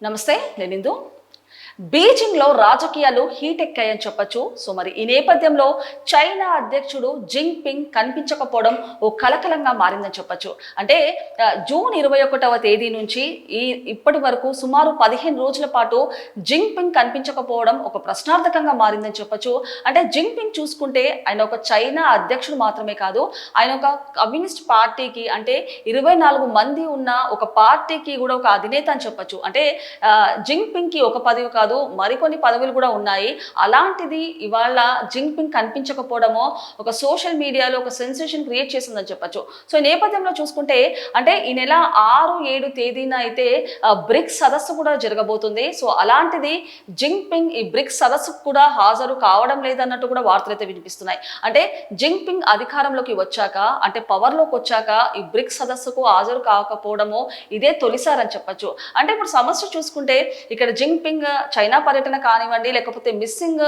నమస్తే నేను ఇందు బీజింగ్లో రాజకీయాలు హీట్ ఎక్కాయని చెప్పొచ్చు. సో మరి ఈ నేపథ్యంలో చైనా అధ్యక్షుడు జింగ్ పింగ్ కనిపించకపోవడం ఓ కలకలంగా మారిందని చెప్పొచ్చు. అంటే జూన్ ఇరవై ఒకటవ తేదీ నుంచి ఈ ఇప్పటి వరకు సుమారు పదిహేను రోజుల పాటు జింగ్ పింగ్ కనిపించకపోవడం ఒక ప్రశ్నార్థకంగా మారిందని చెప్పొచ్చు. అంటే జింగ్ పింగ్ చూసుకుంటే ఆయన ఒక చైనా అధ్యక్షుడు మాత్రమే కాదు ఆయన ఒక కమ్యూనిస్ట్ పార్టీకి అంటే ఇరవై నాలుగు మంది ఉన్న ఒక పార్టీకి కూడా ఒక అధినేత అని చెప్పొచ్చు. అంటే ఆ, జింగ్ పది పదవి కాదు మరికొన్ని పదవులు కూడా ఉన్నాయి. అలాంటిది ఇవాళ జింగ్పింగ్ కనిపించకపోవడమో ఒక సోషల్ మీడియాలో ఒక సెన్సేషన్ క్రియేట్ చేసిందని చెప్పచ్చు. సో ఈ నేపథ్యంలో చూసుకుంటే అంటే ఈ నెల ఆరు ఏడు తేదీన అయితే బ్రిక్స్ సదస్సు కూడా జరగబోతుంది. సో అలాంటిది జింగ్పింగ్ ఈ బ్రిక్స్ సదస్సుకు కూడా హాజరు కావడం లేదన్నట్టు కూడా వార్తలు అయితే వినిపిస్తున్నాయి. అంటే జింగ్పింగ్ అధికారంలోకి వచ్చాక అంటే పవర్లోకి వచ్చాక ఈ బ్రిక్స్ సదస్సుకు హాజరు కాకపోవడము ఇదే తొలిసారని చెప్పొచ్చు. అంటే ఇప్పుడు సమస్య చూసుకుంటే ఇక్కడ జింగ్పింగ్ చైనా పర్యటన కానివ్వండి లేకపోతే మిస్సింగ్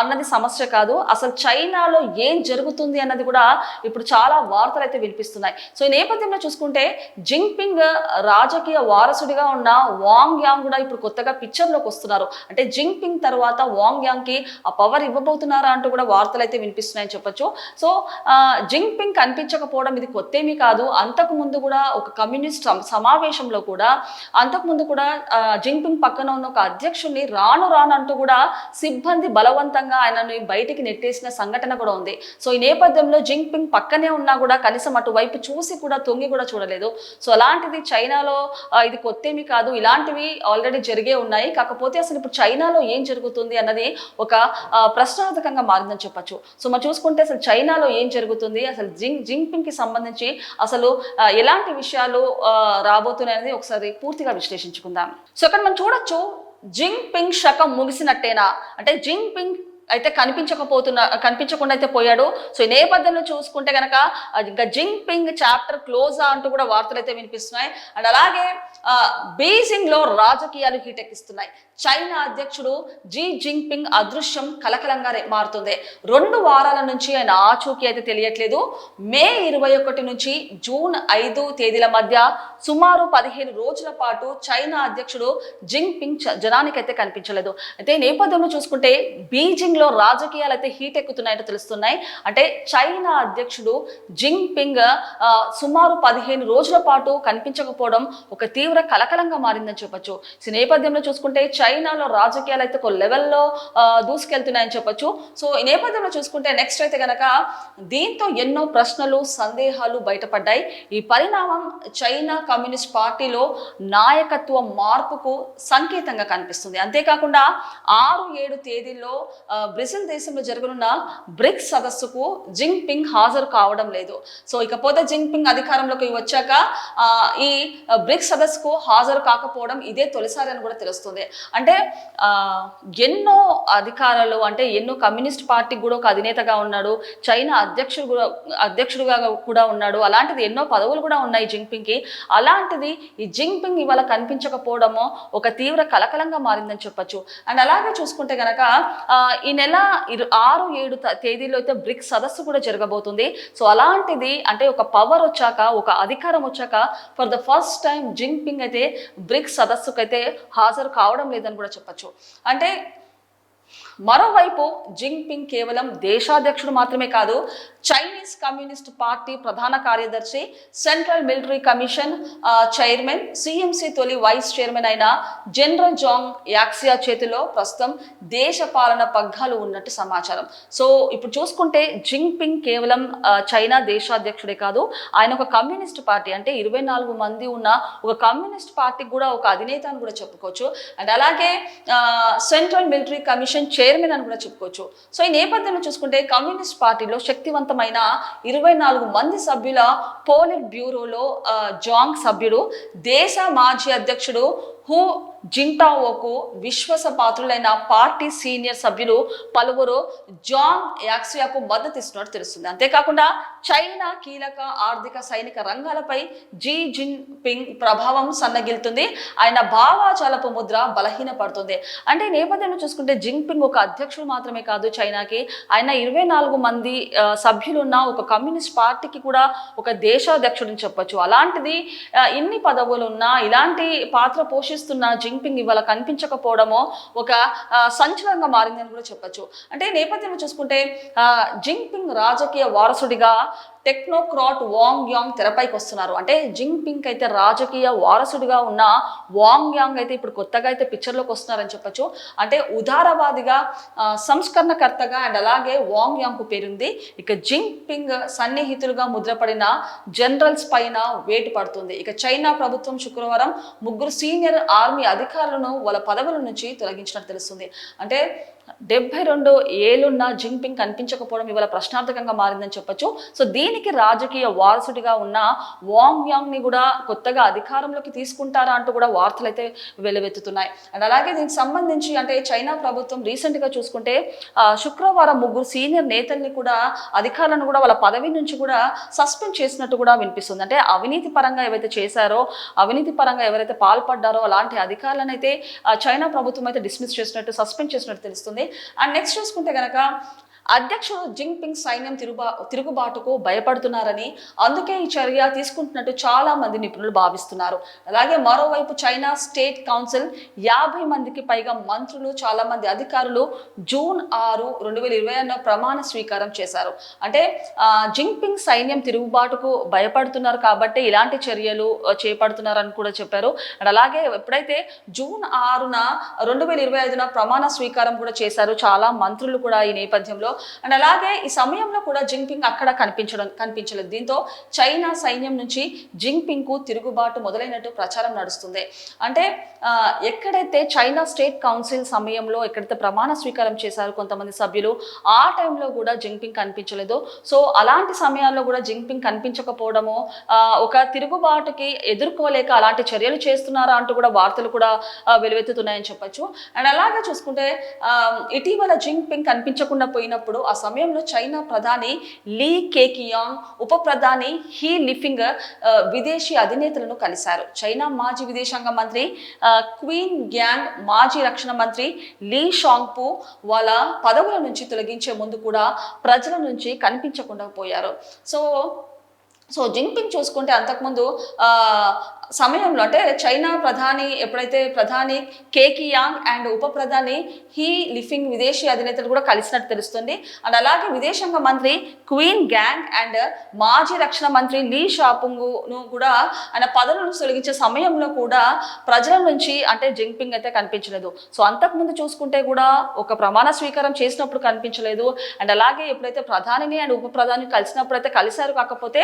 అన్నది సమస్య కాదు. అసలు చైనాలో ఏం జరుగుతుంది అన్నది కూడా ఇప్పుడు చాలా వార్తలు అయితే వినిపిస్తున్నాయి. సో ఈ నేపథ్యంలో చూసుకుంటే జింగ్పింగ్ రాజకీయ వారసుడిగా ఉన్న వాంగ్ యాంగ్ కూడా ఇప్పుడు కొత్తగా పిక్చర్లోకి వస్తున్నారు. అంటే జింగ్పింగ్ తర్వాత వాంగ్ యాంగ్కి ఆ పవర్ ఇవ్వబోతున్నారా అంటూ కూడా వార్తలు అయితే వినిపిస్తున్నాయని చెప్పొచ్చు. సో జింగ్పింగ్ కనిపించకపోవడం ఇది కొత్తేమీ కాదు. అంతకు ముందు కూడా ఒక కమ్యూనిస్ట్ సమావేశంలో కూడా అంతకు ముందు కూడా జింగ్పింగ్ పక్కన ఉన్న ఒక అధ్యక్షుడిని రాను రాను అంటూ కూడా సిబ్బంది బలవంతంగా ఆయనను బయటికి నెట్టేసిన సంఘటన కూడా ఉంది. సో ఈ నేపథ్యంలో జింగ్ పింగ్ పక్కనే ఉన్నా కూడా కనీసం అటువైపు చూసి కూడా తొంగి కూడా చూడలేదు. సో అలాంటిది చైనాలో ఇది కొత్తేమి కాదు. ఇలాంటివి ఆల్రెడీ జరిగే ఉన్నాయి. కాకపోతే అసలు ఇప్పుడు చైనాలో ఏం జరుగుతుంది అన్నది ఒక ప్రశ్నార్థకంగా మారిందని చెప్పొచ్చు. సో మనం చూసుకుంటే అసలు చైనాలో ఏం జరుగుతుంది? అసలు జింగ్ జింగ్ పింగ్కి సంబంధించి అసలు ఎలాంటి విషయాలు రాబోతున్నాయనేది ఒకసారి పూర్తిగా విశ్లేషించుకుందాం. సో అక్కడ మనం చూడొచ్చు జింగ్ పింగ్ శకం ముగిసినట్టేనా? అంటే జింగ్ పింగ్ అయితే కనిపించకపోతున్న కనిపించకుండా అయితే పోయాడు. సో ఈ నేపథ్యంలో చూసుకుంటే కనుక ఇంకా జింగ్ పింగ్ చాప్టర్ క్లోజ్ అంటూ కూడా వార్తలు అయితే వినిపిస్తున్నాయి. అండ్ అలాగే బీజింగ్లో రాజకీయాలు హీటెక్కిస్తున్నాయి. చైనా అధ్యక్షుడు జీ జింగ్పింగ్ అదృశ్యం కలకలంగా మారుతుంది. రెండు వారాల నుంచి ఆయన ఆచూకీ అయితే తెలియట్లేదు. మే ఇరవై ఒకటి నుంచి జూన్ ఐదు తేదీల మధ్య సుమారు పదిహేను రోజుల పాటు చైనా అధ్యక్షుడు జింగ్పింగ్ చ- జనానికైతే కనిపించలేదు. అయితే నేపథ్యంలో చూసుకుంటే బీజింగ్లో రాజకీయాలు అయితే హీట్ ఎక్కుతున్నాయని తెలుస్తున్నాయి. అంటే చైనా అధ్యక్షుడు జింగ్పింగ్ సుమారు పదిహేను రోజుల పాటు కనిపించకపోవడం ఒక తీవ్ర కలకలంగా మారిందని చెప్పొచ్చు. ఈ నేపథ్యంలో చూసుకుంటే చైనాలో రాజకీయాలు అయితే ఒక లెవెల్లో దూసుకెళ్తున్నాయని చెప్పొచ్చు. సో ఈ నేపథ్యంలో చూసుకుంటే నెక్స్ట్ అయితే గనక దీంతో ఎన్నో ప్రశ్నలు సందేహాలు బయటపడ్డాయి. ఈ పరిణామం చైనా కమ్యూనిస్ట్ పార్టీలో నాయకత్వ మార్పుకు సంకేతంగా కనిపిస్తుంది. అంతేకాకుండా ఆరు ఏడు తేదీల్లో బ్రెజిల్ దేశంలో జరగనున్న బ్రిక్స్ సదస్సుకు జింగ్ పింగ్ హాజరు కావడం లేదు. సో ఇకపోతే జింగ్ పింగ్ అధికారంలోకి వచ్చాక ఈ బ్రిక్స్ సదస్సుకు హాజరు కాకపోవడం ఇదే తొలిసారి అని కూడా తెలుస్తుంది. అంటే ఎన్నో అధికారాలు అంటే ఎన్నో కమ్యూనిస్ట్ పార్టీకి కూడా ఒక అధినేతగా ఉన్నాడు చైనా అధ్యక్షుడు కూడా అధ్యక్షుడుగా కూడా ఉన్నాడు అలాంటిది ఎన్నో పదవులు కూడా ఉన్నాయి జింగ్పింగ్కి అలాంటిది ఈ జింగ్పింగ్ ఇవాళ కనిపించకపోవడము ఒక తీవ్ర కలకలంగా మారిందని చెప్పొచ్చు. అండ్ అలాగే చూసుకుంటే గనక ఈ నెల ఇరు- ఆరు ఏడు త- తేదీలో అయితే బ్రిక్స్ సదస్సు కూడా జరగబోతుంది. సో అలాంటిది అంటే ఒక పవర్ వచ్చాక ఒక అధికారం వచ్చాక for the first time Jinping అయితే బ్రిక్స్ సదస్సుకు అయితే హాజరు కావడం లేదని కూడా చెప్పొచ్చు. అంటే మరోవైపు జింగ్పింగ్ కేవలం దేశాధ్యక్షుడు మాత్రమే కాదు చైనీస్ కమ్యూనిస్ట్ పార్టీ ప్రధాన కార్యదర్శి central military commission chairman CMC తొలి వైస్ చైర్మన్ అయిన జనరల్ జాంగ్ యాక్సియా చేతిలో ప్రస్తుతం దేశ పాలన పగ్గాలు ఉన్నట్టు సమాచారం. సో ఇప్పుడు చూసుకుంటే జింగ్పింగ్ కేవలం uh, చైనా దేశాధ్యక్షుడే కాదు ఆయన ఒక కమ్యూనిస్ట్ పార్టీ అంటే ఇరవై నాలుగు మంది ఉన్న ఒక కమ్యూనిస్ట్ పార్టీకి కూడా ఒక అధినేత అని కూడా చెప్పుకోవచ్చు. అండ్ అలాగే సెంట్రల్ మిలిటరీ కమిషన్ చైర్మన్ అని కూడా చెప్పుకోవచ్చు. సో ఈ నేపథ్యంలో చూసుకుంటే కమ్యూనిస్ట్ పార్టీలో శక్తివంతం శక్తివంతమైన ఇరవై నాలుగు మంది సభ్యుల పోలిట్ బ్యూరోలో జాంగ్ సభ్యుడు దేశ మాజీ అధ్యక్షుడు హూ జింటావోకు విశ్వాసపాత్రులైన పార్టీ సీనియర్ సభ్యులు పలువురు జాన్ యాక్సియాకు మద్దతు ఇస్తున్నట్టు తెలుస్తుంది. అంతేకాకుండా చైనా కీలక ఆర్థిక సైనిక రంగాలపై జీ జిన్ పింగ్ ప్రభావం సన్నగిలుతుంది ఆయన భావాచాలపు ముద్ర బలహీనపడుతుంది. అంటే ఈ నేపథ్యంలో చూసుకుంటే జింగ్పింగ్ ఒక అధ్యక్షుడు మాత్రమే కాదు చైనాకి. ఆయన ఇరవై నాలుగు మంది సభ్యులున్న ఒక కమ్యూనిస్ట్ పార్టీకి కూడా ఒక దేశాధ్యక్షుడిని చెప్పొచ్చు. అలాంటిది ఇన్ని పదవులు ఉన్నా ఇలాంటి పాత్ర పోషిస్తున్న జింగ్ జింగ్పింగ్ ఇవాళ కనిపించకపోవడమో ఒక సంచలనంగా మారిందని కూడా చెప్పొచ్చు. అంటే నేపథ్యంలో చూసుకుంటే ఆ, జింగ్పింగ్ రాజకీయ వారసుడిగా టెక్నోక్రాట్ వాంగ్ యాంగ్ తెరపైకి వస్తున్నారు. అంటే జింగ్ పింగ్ అయితే రాజకీయ వారసుడిగా ఉన్న వాంగ్ యాంగ్ అయితే ఇప్పుడు కొత్తగా అయితే పిక్చర్లోకి వస్తున్నారని చెప్పొచ్చు. అంటే ఉదారవాదిగా సంస్కరణకర్తగా అండ్ అలాగే వాంగ్ యాంగ్ పేరుంది. ఇక జింగ్ పింగ్ సన్నిహితులుగా ముద్రపడిన జనరల్స్ పైన వేటు పడుతుంది. ఇక చైనా ప్రభుత్వం శుక్రవారం ముగ్గురు సీనియర్ ఆర్మీ అధికారులను వాళ్ళ పదవుల నుంచి తొలగించినట్టు తెలుస్తుంది. అంటే డెబ్బై రెండు ఏళ్ళున్న జింగ్పింగ్ కనిపించకపోవడం ఇవాళ ప్రశ్నార్థకంగా మారిందని చెప్పొచ్చు. సో దీనికి రాజకీయ వారసుడిగా ఉన్న వాంగ్ యాంగ్ని కూడా కొత్తగా అధికారంలోకి తీసుకుంటారా అంటూ కూడా వార్తలు అయితే వెలువెత్తుతున్నాయి. అండ్ అలాగే దీనికి సంబంధించి అంటే చైనా ప్రభుత్వం రీసెంట్గా చూసుకుంటే శుక్రవారం ముగ్గురు సీనియర్ నేతల్ని కూడా అధికారులను కూడా వాళ్ళ పదవి నుంచి కూడా సస్పెండ్ చేసినట్టు కూడా వినిపిస్తుంది. అంటే అవినీతి పరంగా ఏవైతే చేశారో అవినీతి పరంగా ఎవరైతే పాల్పడ్డారో అలాంటి అధికారులను అయితే చైనా ప్రభుత్వం అయితే డిస్మిస్ చేసినట్టు సస్పెండ్ చేసినట్టు తెలుస్తుంది. అండ్ నెక్స్ట్ చూసుకుంటే గనక అధ్యక్షుడు జింగ్పింగ్ సైన్యం తిరుబా తిరుగుబాటుకు భయపడుతున్నారని అందుకే ఈ చర్య తీసుకుంటున్నట్టు చాలా మంది నిపుణులు భావిస్తున్నారు. అలాగే మరోవైపు చైనా స్టేట్ కౌన్సిల్ యాభై మందికి పైగా మంత్రులు చాలా మంది అధికారులు జూన్ ఆరు రెండు వేల ఇరవై అన్న ప్రమాణ స్వీకారం చేశారు. అంటే జింగ్పింగ్ సైన్యం తిరుగుబాటుకు భయపడుతున్నారు కాబట్టి ఇలాంటి చర్యలు చేపడుతున్నారని కూడా చెప్పారు. అండ్ అలాగే ఎప్పుడైతే జూన్ ఆరున రెండు వేల ఇరవై ఐదున ప్రమాణ స్వీకారం కూడా చేశారు చాలా మంత్రులు కూడా ఈ నేపథ్యంలో అండ్ అలాగే ఈ సమయంలో కూడా జింగ్పింగ్ అక్కడ కనిపించడం కనిపించలేదు. దీంతో చైనా సైన్యం నుంచి జింగ్పింగ్కు తిరుగుబాటు మొదలైనట్టు ప్రచారం నడుస్తుంది. అంటే ఎక్కడైతే చైనా స్టేట్ కౌన్సిల్ సమయంలో ఎక్కడైతే ప్రమాణ స్వీకారం చేశారు కొంతమంది సభ్యులు ఆ టైంలో కూడా జింగ్పింగ్ కనిపించలేదు. సో అలాంటి సమయాల్లో కూడా జింగ్పింగ్ కనిపించకపోవడము ఒక తిరుగుబాటుకి ఎదుర్కోలేక అలాంటి చర్యలు చేస్తున్నారా అంటూ కూడా వార్తలు కూడా వెలువెత్తుతున్నాయని చెప్పొచ్చు. అండ్ అలాగే చూసుకుంటే ఇటీవల జింగ్పింగ్ కనిపించకుండా పోయినప్పుడు ఆ సమయంలో చైనా ప్రధాని లీ కేకియాంగ్ ఉప ప్రధాని హీ లిఫింగ్ విదేశీ అధినేతలను కలిశారు. చైనా మాజీ విదేశాంగ మంత్రి క్వీన్ గ్యాంగ్ మాజీ రక్షణ మంత్రి లీ షాంగ్పు వాళ్ళ పదవుల నుంచి తొలగించే ముందు కూడా ప్రజల నుంచి కనిపించకుండా పోయారు. సో సో జింగ్పింగ్ చూసుకుంటే అంతకుముందు సమయంలో అంటే చైనా ప్రధాని ఎప్పుడైతే ప్రధాని కేకియాంగ్ అండ్ ఉప ప్రధాని హీ లిఫింగ్ విదేశీ అధినేతలు కూడా కలిసినట్టు తెలుస్తుంది. అండ్ అలాగే విదేశాంగ మంత్రి క్వీన్ గ్యాంగ్ అండ్ మాజీ రక్షణ మంత్రి లీ షాపింగ్ను కూడా ఆయన పదవుల నుంచి తొలగించే సమయంలో కూడా ప్రజల నుంచి అంటే జింగ్పింగ్ అయితే కనిపించలేదు. సో అంతకుముందు చూసుకుంటే కూడా ఒక ప్రమాణ స్వీకారం చేసినప్పుడు కనిపించలేదు. అండ్ అలాగే ఎప్పుడైతే ప్రధానిని అండ్ ఉప ప్రధాని కలిసినప్పుడు అయితే కలిశారు కాకపోతే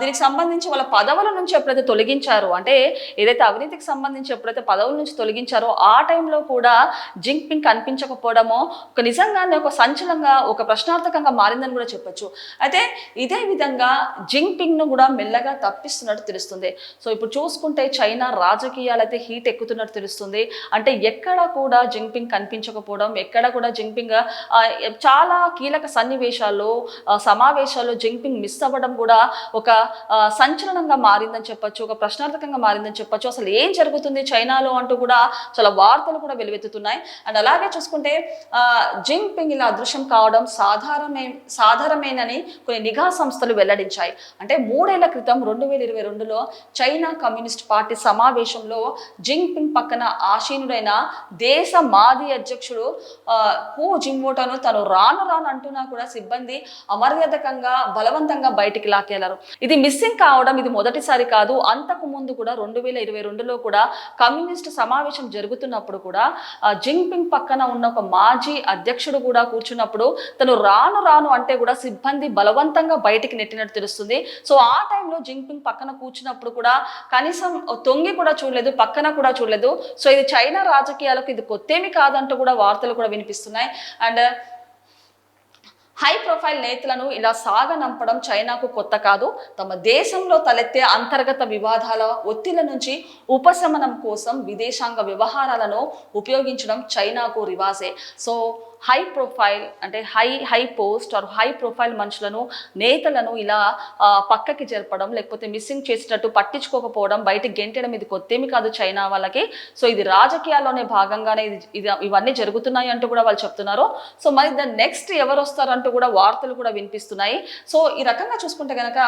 దీనికి సంబంధించి వాళ్ళ పదవుల నుంచి ఎప్పుడైతే తొలగించారు అంటే ఏదైతే అవినీతికి సంబంధించి ఎప్పుడైతే పదవుల నుంచి తొలగించారో ఆ టైంలో కూడా జింగ్పింగ్ కనిపించకపోవడమో ఒక నిజంగానే ఒక సంచలనంగా ఒక ప్రశ్నార్థకంగా మారిందని కూడా చెప్పొచ్చు. అయితే ఇదే విధంగా జింగ్పింగ్ను కూడా మెల్లగా తప్పిస్తున్నట్టు తెలుస్తుంది. సో ఇప్పుడు చూసుకుంటే చైనా రాజకీయాలు అయితే హీట్ ఎక్కుతున్నట్టు తెలుస్తుంది. అంటే ఎక్కడ కూడా జింగ్పింగ్ కనిపించకపోవడం ఎక్కడ కూడా జింగ్పింగ్ ఆ, చాలా కీలక సన్నివేశాల్లో సమావేశాల్లో సమావేశాల్లో జింగ్పింగ్ మిస్ అవ్వడం కూడా ఒక సంచలనంగా మారిందని చెప్పొచ్చు ఒక ప్రశ్నార్థకంగా మారిందని చెప్పొచ్చు. అసలు ఏం జరుగుతుంది చైనాలో అంటూ కూడా చాలా వార్తలు కూడా వెలువెత్తుతున్నాయి. అండ్ అలాగే చూసుకుంటే ఆ, ఇలా అదృశ్యం కావడం సాధారణమే సాధారణమేనని కొన్ని నిఘా సంస్థలు వెల్లడించాయి. అంటే మూడేళ్ళ క్రితం రెండు వేల ఇరవై రెండులో చైనా కమ్యూనిస్ట్ పార్టీ సమావేశంలో జింగ్పింగ్ పక్కన ఆసీనుడైన దేశ మాజీ అధ్యక్షుడు హూ జింవోటాను తను రాను రాను అంటున్నా కూడా సిబ్బంది అమర్యాదకంగా బలవంతంగా బయటికి లాక్కెళ్ళారు. ఇది మిస్సింగ్ కావడం ఇది మొదటిసారి కాదు అంతకు ముందు కూడా రెండు వేల ఇరవై రెండులో కూడా కమ్యూనిస్ట్ సమావేశం జరుగుతున్నప్పుడు కూడా జింగ్పింగ్ పక్కన ఉన్న ఒక మాజీ అధ్యక్షుడు కూడా కూర్చున్నప్పుడు తను రాను రాను అంటే కూడా సిబ్బంది బలవంతంగా బయటికి నెట్టినట్టు తెలుస్తుంది. సో ఆ టైంలో జింగ్పింగ్ పక్కన కూర్చున్నప్పుడు కూడా కనీసం తొంగి కూడా చూడలేదు పక్కన కూడా చూడలేదు. సో ఇది చైనా రాజకీయాలకు ఇది కొత్తేమి కాదంటూ కూడా వార్తలు కూడా వినిపిస్తున్నాయి. అండ్ హై ప్రొఫైల్ నేతలను ఇలా సాగనంపడం చైనాకు కొత్త కాదు. తమ దేశంలో తలెత్తే అంతర్గత వివాదాల ఒత్తిళ్ళ నుంచి ఉపశమనం కోసం విదేశాంగ వ్యవహారాలను ఉపయోగించడం చైనాకు రివాజే. సో హై ప్రొఫైల్ అంటే high high post or high profile మనుషులను నేతలను ఇలా పక్కకి జరపడం లేకపోతే మిస్సింగ్ చేసినట్టు పట్టించుకోకపోవడం బయటకు గెంటడం ఇది కొత్తేమి కాదు చైనా వాళ్ళకి. సో ఇది రాజకీయాల్లోనే భాగంగానే ఇది ఇది ఇవన్నీ జరుగుతున్నాయి అంటూ కూడా వాళ్ళు చెప్తున్నారు. సో మరి ద నెక్స్ట్ ఎవరు వస్తారంటూ కూడా వార్తలు కూడా వినిపిస్తున్నాయి. సో ఈ రకంగా చూసుకుంటే కనుక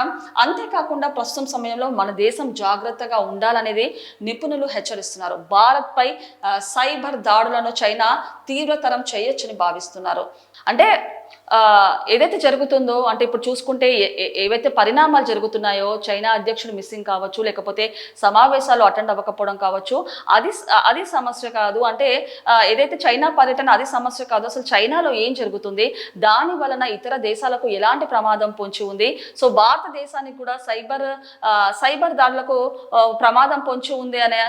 అంతేకాకుండా ప్రస్తుతం సమయంలో మన దేశం జాగ్రత్తగా ఉండాలనేది నిపుణులు హెచ్చరిస్తున్నారు. భారత్పై సైబర్ దాడులను చైనా తీవ్రతరం చేయొచ్చని భావిస్తున్నారు భావిస్తున్నారు. అంటే ఏదైతే జరుగుతుందో అంటే ఇప్పుడు చూసుకుంటే ఏ- ఏవైతే పరిణామాలు జరుగుతున్నాయో చైనా అధ్యక్షుడు మిస్సింగ్ కావచ్చు లేకపోతే సమావేశాలు అటెండ్ అవ్వకపోవడం కావచ్చు అది అది సమస్య కాదు. అంటే ఏదైతే చైనా పర్యటన అది సమస్య కాదు. అసలు చైనాలో ఏం జరుగుతుంది? దాని వలన ఇతర దేశాలకు ఎలాంటి ప్రమాదం పొంచి ఉంది? సో భారతదేశానికి కూడా సైబర్ సైబర్ దాడులకు ప్రమాదం పొంచి ఉంది అనే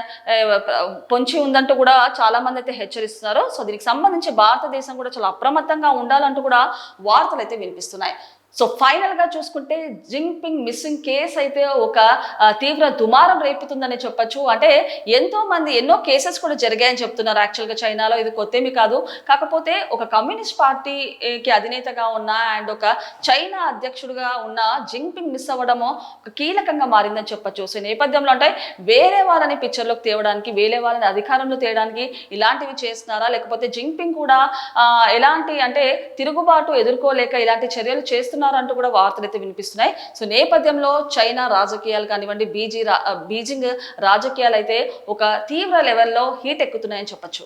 పొంచి ఉందంటూ కూడా చాలా మంది అయితే హెచ్చరిస్తున్నారు. సో దీనికి సంబంధించి భారతదేశం కూడా చాలా అప్రమత్తంగా ఉండాలంటూ కూడా వార్తలు అయితే వినిపిస్తున్నాయి. సో ఫైనల్గా చూసుకుంటే జింగ్పింగ్ మిస్సింగ్ కేసు అయితే ఒక తీవ్ర దుమారం రేపుతుందని చెప్పొచ్చు. అంటే ఎంతో మంది ఎన్నో కేసెస్ కూడా జరిగాయని చెప్తున్నారు యాక్చువల్గా చైనాలో ఇది కొత్తేమి కాదు. కాకపోతే ఒక కమ్యూనిస్ట్ పార్టీకి అధినేతగా ఉన్న అండ్ ఒక చైనా అధ్యక్షుడిగా ఉన్న జింగ్పింగ్ మిస్ అవ్వడము ఒక కీలకంగా మారిందని చెప్పొచ్చు. సో ఈ నేపథ్యంలో అంటే వేరే వాళ్ళని పిక్చర్లోకి తేవడానికి వేరే వాళ్ళని అధికారంలో తేయడానికి ఇలాంటివి చేస్తున్నారా? లేకపోతే జింగ్పింగ్ కూడా ఎలాంటి అంటే తిరుగుబాటు ఎదుర్కోలేక ఇలాంటి చర్యలు చేస్తున్నారంటూ కూడా వార్తలు అయితే వినిపిస్తున్నాయి. సో నేపథ్యంలో చైనా రాజకీయాలు కానివ్వండి బీజీ బీజింగ్ రాజకీయాలు అయితే ఒక తీవ్ర లెవెల్లో హీట్ ఎక్కుతున్నాయని చెప్పొచ్చు.